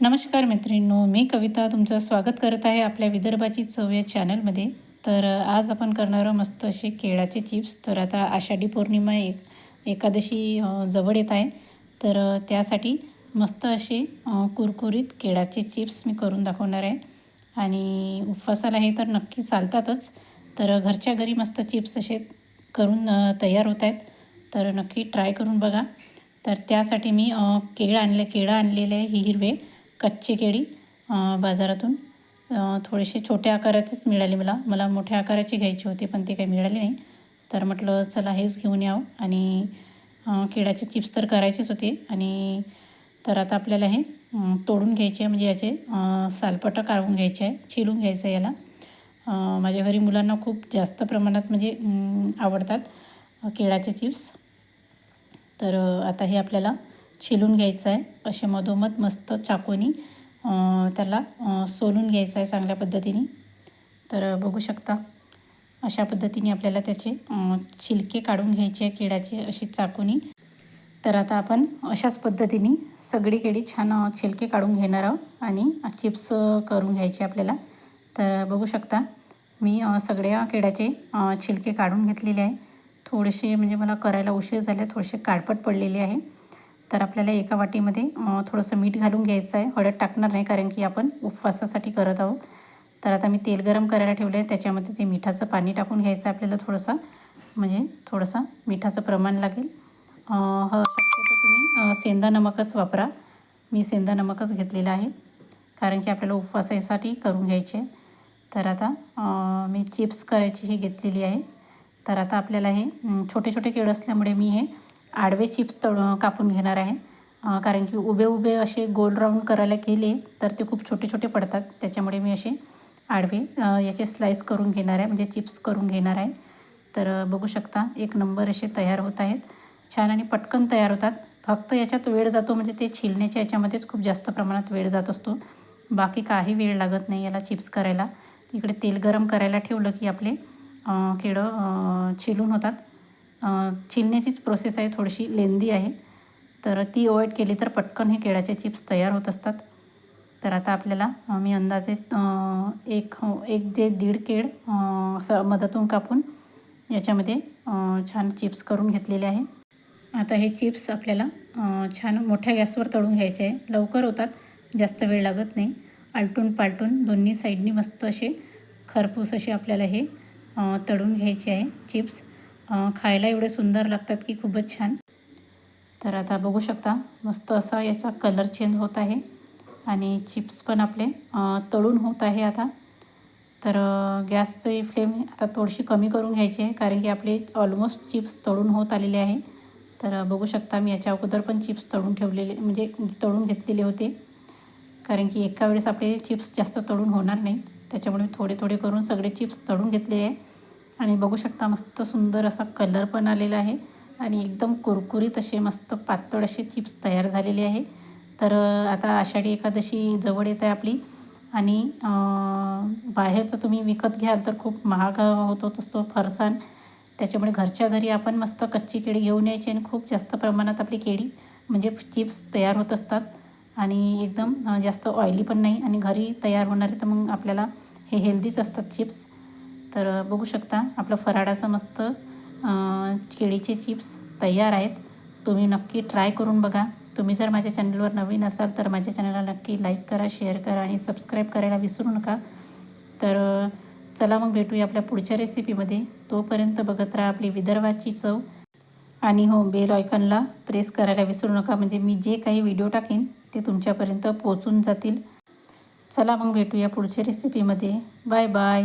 नमस्कार मैत्रिणींनो मी कविता तुमचं स्वागत करत आहे आपल्या विदर्भाची चव या चॅनलमध्ये तर आज आपण करणार आहोत मस्त असे केळाचे चिप्स. तर आता आषाढी पौर्णिमा एक एकादशी जवळ येत आहे. तर त्यासाठी मस्त असे कुरकुरीत केळाचे चिप्स मी करून दाखवणार आहे. आणि उपवासाला हे तर नक्की चालतातच. तर घरच्या घरी मस्त चिप्स असे करून तयार होत आहेत. तर नक्की ट्राय करून बघा. तर त्यासाठी मी केळ केळं आणले केळं आणलेले आहे ही हिरवे. कच्ची केळी बाजारातून थोडीशी थोडेसे छोट्या आकाराचेच मिळाले मला. मला मोठ्या आकाराची घ्यायचे होते पण ते काही मिळाले नाही. तर म्हटलं चला हेच घेऊन यावं. आणि केळ्याचे केळाचे चिप्स तर करायचेच होते. आणि तर आता आपल्याला हे तोडून घ्यायचे आहे. म्हणजे याचे सालपटं काढून घ्यायचे आहे छिलून घ्यायचं आहे याला. माझ्या घरी मुलांना खूप जास्त प्रमाणात म्हणजे आवडतात केळ्याचे केळाचे चिप्स. तर आता हे आपल्याला छिलून घ्यायचं आहे. असे मधोमध मस्त चाकूनी त्याला सोलून घ्यायचं आहे चांगल्या पद्धतीने. तर बघू शकता. अशा पद्धतीने आपल्याला त्याचे छिलके काढून घ्यायचे आहे केळ्याचे अशी चाकूनी. तर आता आपण अशाच पद्धतीने सगळी केळी छान छिलके काढून घेणार आहोत आणि चिप्स करून घ्यायचे आपल्याला. तर बघू शकता. मी सगळ्या केळ्याचे छिलके काढून घेतलेले आहे. थोडेसे म्हणजे मला करायला उशीर झाले थोडेसे काळपट पडलेले आहे. तर आपल्याला एका वाटीमध्ये थोडंसं मीठ घालून घ्यायचं आहे. हळद टाकणार नाही कारण की आपण उपवासासाठी करत आहोत. तर आता मी तेल गरम करायला ठेवलं आहे त्याच्यामध्ये ते मिठाचं पाणी टाकून घ्यायचं आहे आपल्याला थोडंसं. म्हणजे थोडंसं मिठाचं प्रमाण लागेल. ह शक्यतो तुम्ही सेंदा नमकच वापरा. मी सेंदा नमकच घेतलेला आहे. कारण की आपल्याला उपवासासाठी करून घ्यायचे. आहे तर आता मी चिप्स करायची ही घेतलेली आहे. तर आता आपल्याला हे छोटे छोटे केळ असल्यामुळे मी हे आडवे चिप्स तळ कापून घेणार आहे. कारण की उभे उभे असे गोल राऊंड करायला गेले तर ते खूप छोटे छोटे पडतात. त्याच्यामुळे मी असे आडवे याचे स्लाईस करून घेणार आहे. म्हणजे चिप्स करून घेणार आहे. तर बघू शकता एक नंबर असे तयार होत आहेत. छान आणि पटकन तयार होतात. फक्त याच्यात वेळ जातो. म्हणजे ते छिलण्याच्या याच्यामध्येच खूप जास्त प्रमाणात वेळ जात असतो. बाकी काही वेळ लागत नाही याला चिप्स करायला. इकडे तेल गरम करायला ठेवलं की आपले केळं छिलून होतात. चिरण्याचीच प्रोसेस आहे थोडीशी लेंदी आहे. तर ती अवॉइड केली तर पटकन हे केळाचे चिप्स तयार होत असतात. तर आता आपल्याला मी अंदाजे एक एक ते दीड केळ असं मधातून कापून याच्यामध्ये छान चिप्स करून घेतलेले आहे. आता हे चिप्स आपल्याला छान मोठ्या गॅसवर तळून घ्यायचे आहे. लवकर होतात जास्त वेळ लागत नाही. आलटून पालटून दोन्ही साईडनी मस्त असे खरपूस असे आपल्याला हे तळून घ्यायचे आहे चिप्स खायला एवढे सुंदर लागतात की खूपच छान. तर आता बघू शकता मस्त असा याचा कलर चेंज होत आहे. आणि चिप्स पण आपले तळून होत आहे आता. तर गॅसचे गॅसची फ्लेम आता थोडीशी कमी करून घ्यायची आहे कारण की आपले ऑलमोस्ट चिप्स तळून होत आलेले आहे. तर बघू शकता मी याच्या अगोदर पण चिप्स तळून ठेवलेले म्हणजे तळून घेतलेले होते. कारण की एका वेळेस आपले चिप्स जास्त तळून होणार नाही. त्याच्यामुळे मी थोडे थोडे करून सगळे चिप्स तळून घेतले आहे. आणि बघू शकता मस्त सुंदर असा कलर पण आलेला आहे. आणि एकदम कुरकुरीत असे मस्त पातळ असे चिप्स तयार झालेले आहे. तर आता आषाढी एकादशी जवळ येत आहे आपली. आणि बाहेरचं तुम्ही विकत घ्याल तर खूप महाग होतो असतो फरसाण. त्याच्यामुळे घरच्या घरी आपण मस्त कच्ची केळी घेऊन यायची आणि खूप जास्त प्रमाणात आपली केळी म्हणजे चिप्स तयार होत असतात. आणि एकदम जास्त ऑइली पण नाही आणि घरी तयार होणारे तर मग आपल्याला हे हेल्दीच असतात चिप्स. तर बघू शकता आपलं फराळाचं मस्त केळीचे चिप्स तयार आहेत. तुम्ही नक्की ट्राय करून बघा. तुम्ही जर माझ्या चॅनलवर नवीन असाल तर माझ्या चॅनलला नक्की लाईक करा शेअर करा आणि सबस्क्राईब करायला विसरू नका. तर चला मग भेटूया आपल्या पुढच्या रेसिपीमध्ये. तोपर्यंत बघत राहा आपली विदर्भाची चव. आणि हो बेल ऑयकनला प्रेस करायला विसरू नका. म्हणजे मी जे काही व्हिडिओ टाकेन ते तुमच्यापर्यंत पोचून जातील. चला मग भेटूया पुढच्या रेसिपीमध्ये. Bye bye.